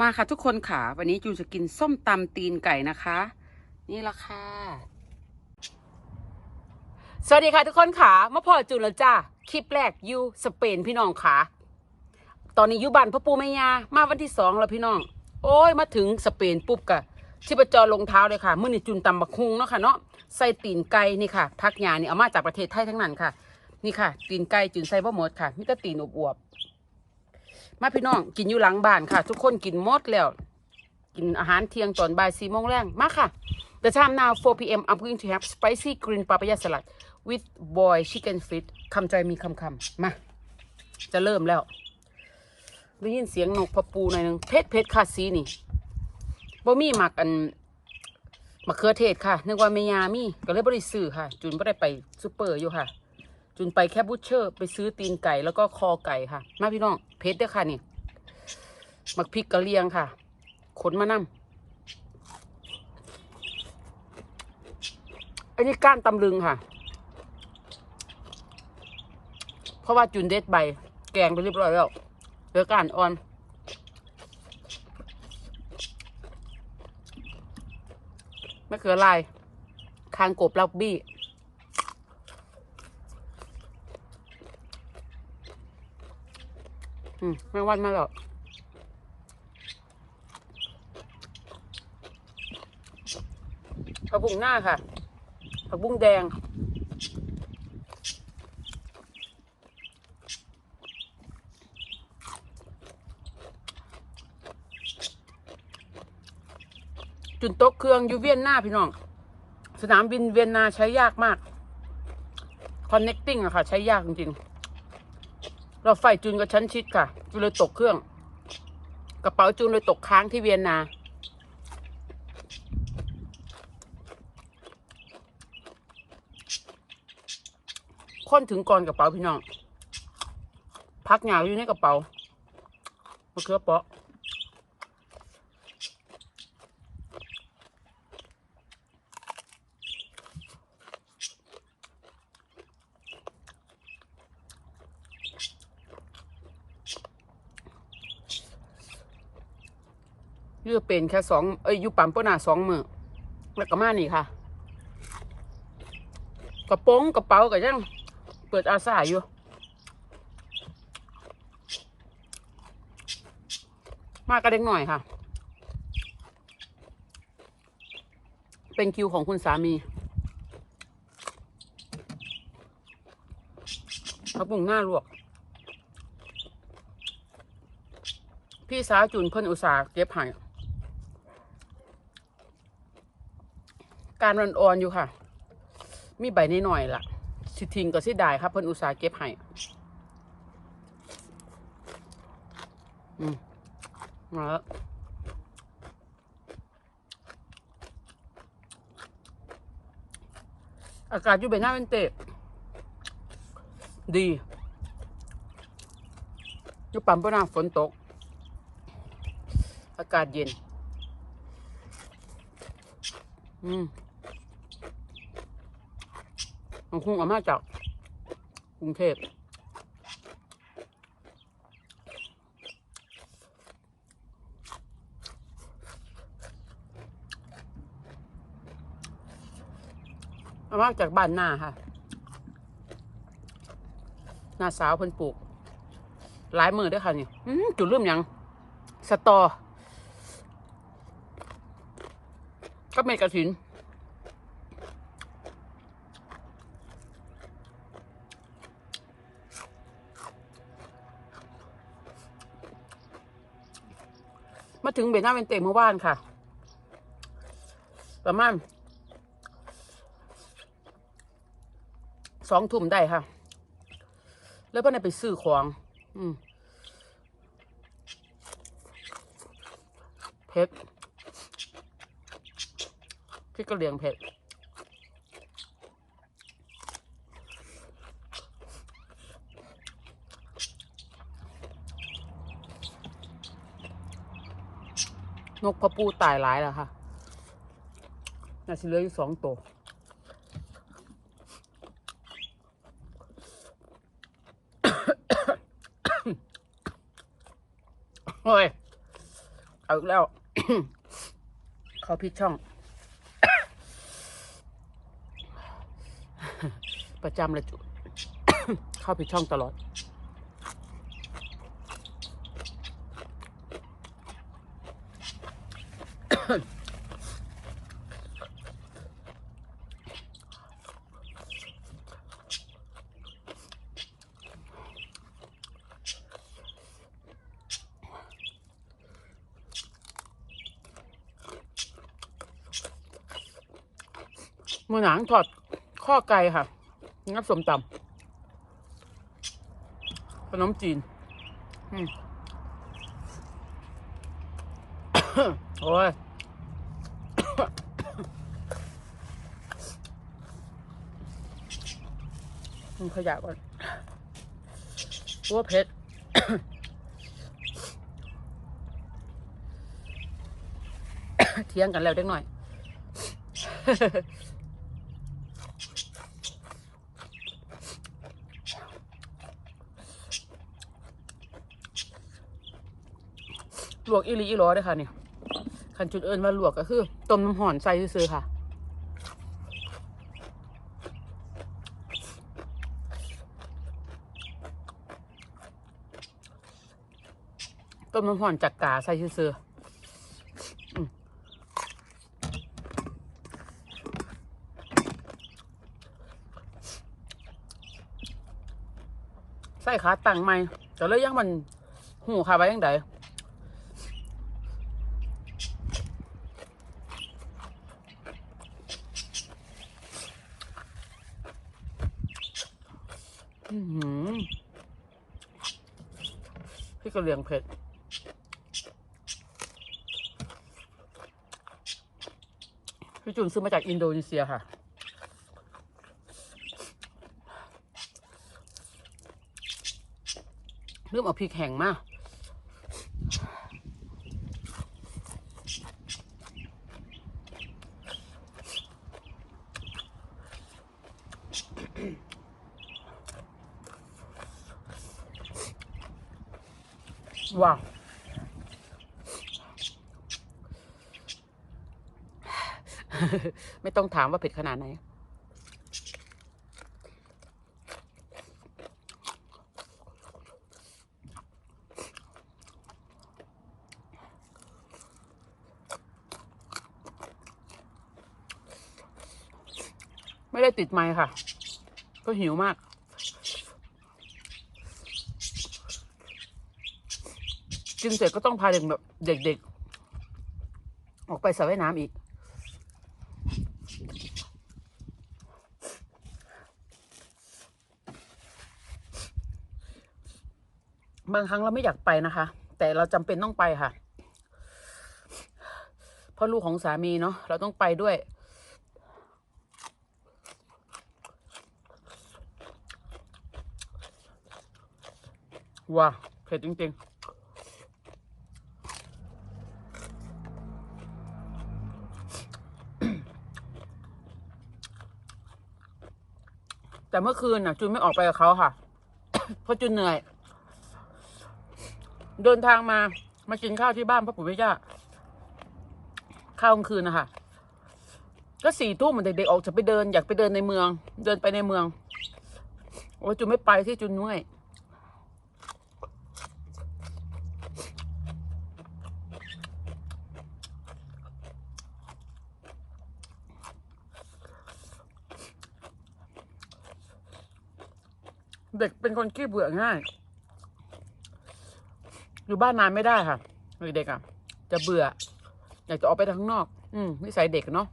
มาค่ะทุกคนค่ะ วันนี้จูนจะกินส้มตำตีนไก่นะคะ นี่ละค่ะ สวัสดีค่ะทุกคนค่ะมาพอจูนแล้วจ้าคลิปแรกอยู่สเปนพี่น้องค่ะ ตอนนี้อยู่บ้านพ่อปูแม่ยามาวันที่สองแล้วพี่น้อง โอ้ยมาถึงสเปนปุ๊บกะที่ปจรลงเท้าเลยค่ะมื่อนี่จุนตำบักฮุงเนาะค่ะเนาะใส่ตีนไก่นี่ค่ะพักยานี่เอามาจากประเทศไทยทั้งนั้นค่ะ นี่ค่ะ ตีนไก่จุนใส่บ่หมดค่ะมีแต่ตีนอวบ มาพี่น้องกินอยู่หลังบ้านค่ะ ทุกคนกินหมดแล้ว กินอาหารเที่ยงตอนบ่ายสี่โมงแรงมาค่ะ The time now 4 p.m. I'm going to have spicy green papaya salad with boy chicken feet คำใจมีคำคำมา จะเริ่มแล้ว ได้ยินเสียงนกพะปูหน่อยนึงเพชรเพชรค่ะสีนี่บ่มีหมักอันมะเขือเทศค่ะนึกว่าเมียามีก็เลยบ่ได้ซื้อค่ะ จุนบ่ได้ไปซูเปอร์อยู่ค่ะ จุนไปแค่บูชเชอร์ ไปซื้อตีนไก่แล้วก็คอไก่ค่ะ มาพี่น้องเพชรเด้อค่ะนี่มักพริกกะเลียงค่ะ ขนมานำอันนี้ก้านตำลึงค่ะ เพราะว่าจุนเด็ดใบ แกงไปเรียบร้อยแล้วเหลือการอ่อนมะเขือลาย คางกบลักบี้ อืมแม่งวันมาแล้วผักบุ้งหน้าค่ะผักบุ้งแดงจุนโต๊ะเครื่องอยู่เวียนนาพี่น้อง สนามบินเวียนนาใช้ยากมาก connecting อะค่ะ ใช้ยากจริงๆ เราไฟจุนกับชั้นชิดค่ะจุนเลยตกเครื่อง กระเป๋าจุนเลยตกค้างที่เวียนนาค้นถึงก่อนกระเป๋าพี่น้อง พักหยาวอยู่ในกระเป๋ามะเขือเปาะ อยือเป็นแค่สองเอ้ยอยู่ปั๊มปนาสองมือแล้วก็มานี่ค่ะ กระโปรงกระเป๋าก็ยังเปิดอาซาอยู่มากกระเด็กหน่อยค่ะ เป็นคิวของคุณสามีเขาปรุงหน้าลวก พี่สาวจุนเพิ่นอุตสาห์เก็บให้ การรันอ่อนๆอยู่ค่ะ มีใบนิดหน่อยๆล่ะ สิทิ้งก็สิได้ครับเพิ่นอุตสาห์เก็บให้อืมมาแล้วอากาศอยู่เบนหน้าเป็นเตะดีอยู่ปั๊มปนาฝนตก อากาศเย็น อืม มันคงเอามาจากกรุงเทพเอามาจากบ้านหน้าค่ะ หน้าสาวเพิ่นปลูก หลายมือด้วยค่ะนี่จุดเริ่มยัง สตอ ก็เม็ดกระถิน มาถึงเบนหน้าเป็นเตะเมื่อวานค่ะ ประมาณสองทุ่มได้ค่ะ แล้วเพื่อนไปซื้อของ อืมเพชรพี่ก็เลี้ยงเผ็ด นกกระปูตายหลายแล้วค่ะ น่าจะเหลืออยู่สองตัวโอ้ย เอาอีกแล้ว เขาพิดช่อง ประจำเลยจุ เข้าผิดช่องตลอด มือหนังถอดข้อไก่ค่ะ งับสมตำขนมจีนอืมโอ้ย มึงขยะก่อนตัวเผ็ดเที่ยงกันแล้วเด็กหน่อย ลวกอีหลีอีหลอเด้อค่ะนี่คันจุดเอิญว่าลวกก็คือต้มน้ำห่อนใส่ซื่อค่ะ ต้มน้ำห่อนจากกาใส่ซื่อใส่ขาตั้งไหม่แต่เลยยังมันหูขาไว้ยังไงอื้อหือพี่กระเลียงเผ็ด พี่จุนซื้อมาจากอินโดนีเซียค่ะ เริ่มเอาพริกแห้งมากว้าว ไม่ต้องถามว่าเผ็ดขนาดไหน ไม่ได้ติดไมค์ค่ะ ก็หิวมากกินเสร็จก็ต้องพาเด็กแบบเด็กๆ ออกไปสระว่ายน้ำอีก บางครั้งเราไม่อยากไปนะคะ แต่เราจำเป็นต้องไปค่ะ เพราะลูกของสามีเนาะเราต้องไปด้วย ว้าเผ็ดจริงๆแต่เมื่อคืนน่ะ จุนไม่ออกไปกับเขาค่ะ เพราะจุนเหนื่อย เดินทางมา มากินข้าวที่บ้านพ่อปู่แม่ย่าข้าวกลางคืนนะคะก็สี่ทุ่มเหมือนเด็กๆออกจะไปเดินอยากไปเดินในเมือง เดินไปในเมืองโอ้จุนไม่ไปที่จุนเมื่อยเด็กเป็นคนขี้เบื่อง่าย อยู่บ้านนานไม่ได้ค่ะเด็กๆอะ จะเบื่อ อยากจะออกไปทางนอก อืมนิสัยเด็กเนาะ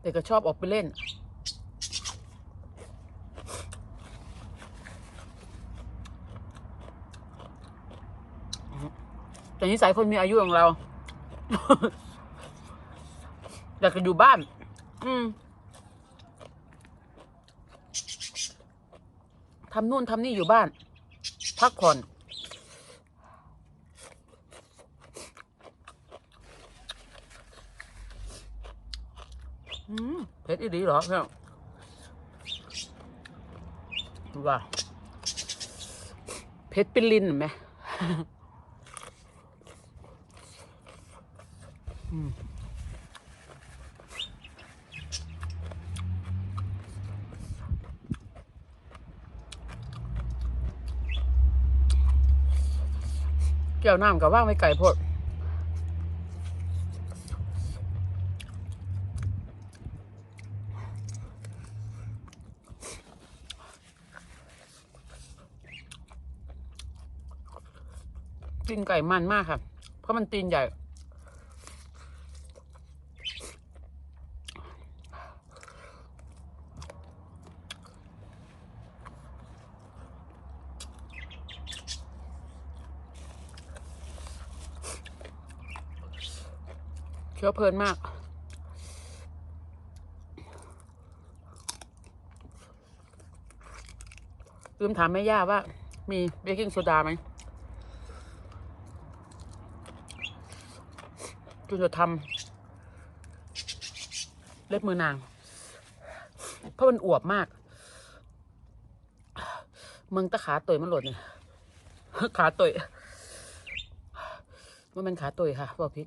เด็กก็ชอบออกไปเล่น แต่นิสัยคนมีอายุของเรา อยากจะอยู่บ้าน อืมทำนู่นทำนี่อยู่บ้าน พักผ่อน อืม เผ็ดอีดีเหรอเพื่อนว้าเผ็ดเป็นลิ้นไหมอืมแก้วน้ำกับว่างไว้ไก่พด ไก่มันมากค่ะ เพราะมันตีนใหญ่ เคี้ยวเพลินมากลืมถามแม่ย่าว่า มีเบกกิ้งโซดาไหม จุนจะทำเล็บมือนาง เพราะมันอวบมาก เมืองตะขาต่อยมันหล่นเนี่ยขาต่อยมันเป็นขาต่อยค่ะบอกพิษ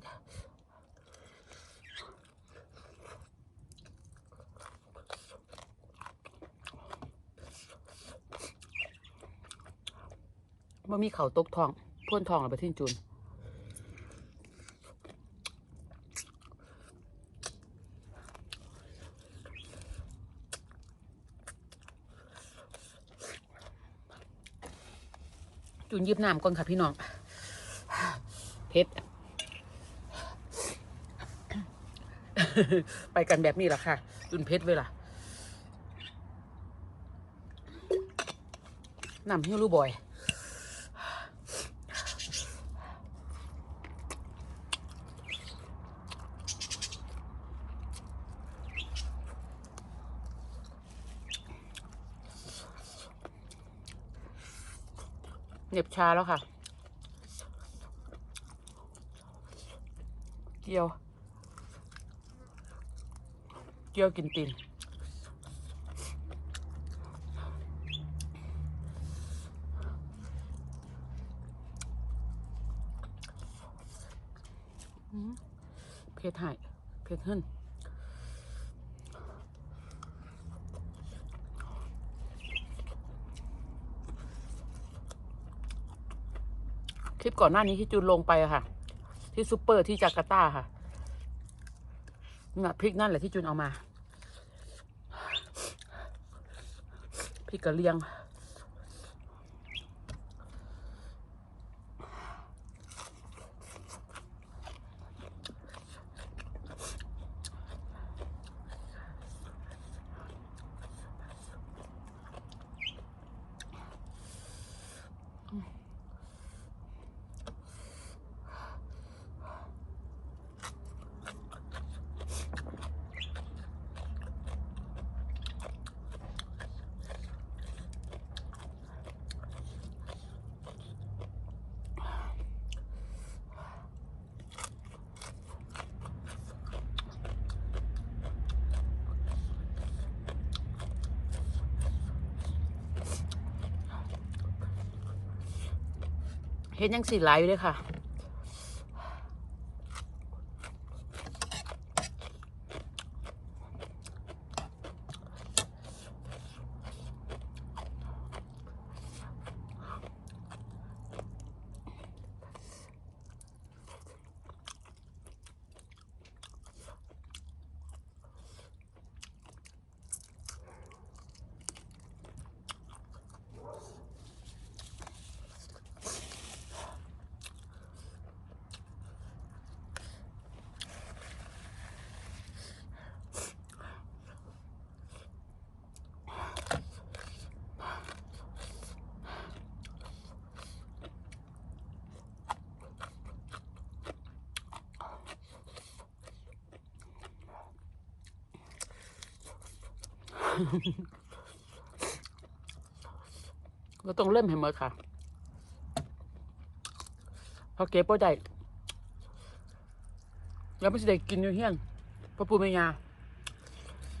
มันมีเข่าตกทองพ่นทองเอาไปทิ้งจูน จุนยิบน้ำก่อนค่ะพี่น้องเพชรไปกันแบบนี้แหละค่ะ จุนเพชรเวล่ะน้ำฮิ้วรูบอย เหน็บชาแล้วค่ะเกียวเกียวกินตีนเพชรหายเพชรขึ้น คลิป ก่อนหน้านี้ที่จูนลงไปอะค่ะ ที่ซูเปอร์ที่จาการ์ตาค่ะน่ะพริกนั่นแหละที่จูนเอามา พริกกระเลียง เห็นยังสีไหลอยู่เลยค่ะ ก็ต้องเริ่มให้หมดค่ะพอเก็บบ่ได้แล้วไม่สิได้กินอยู่เฮียนพ่อปู่แม่ยา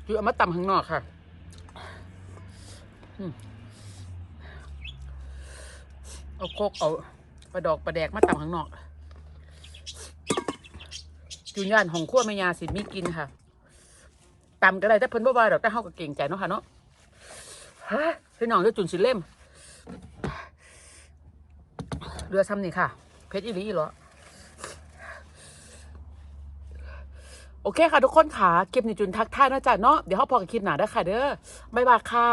คือเอามาตำข้างนอกค่ะเอาโคกเอาปลาดอกปลาแดกมาตำข้างนอกจอยู่ย่านของขั้วแม่ยาสิมีกินค่ะ ตำก็ได้แต่เพิ่นบ่ว่าดอกแต่เฮาก็เก่งใจเนาะค่ะเนาะฮะพี่น้องเดี๋ยวจุนสิเล่มเรือซ้ำนี่ค่ะ เพชรอีหลีหรอโอเคค่ะทุกคนค่ะคลิปนี้จุนทักทายนะจ๊ะเนาะเดี๋ยวเขาพอกับคลิปหนาได้ค่ะเด้อบ๊ายบายค่ะ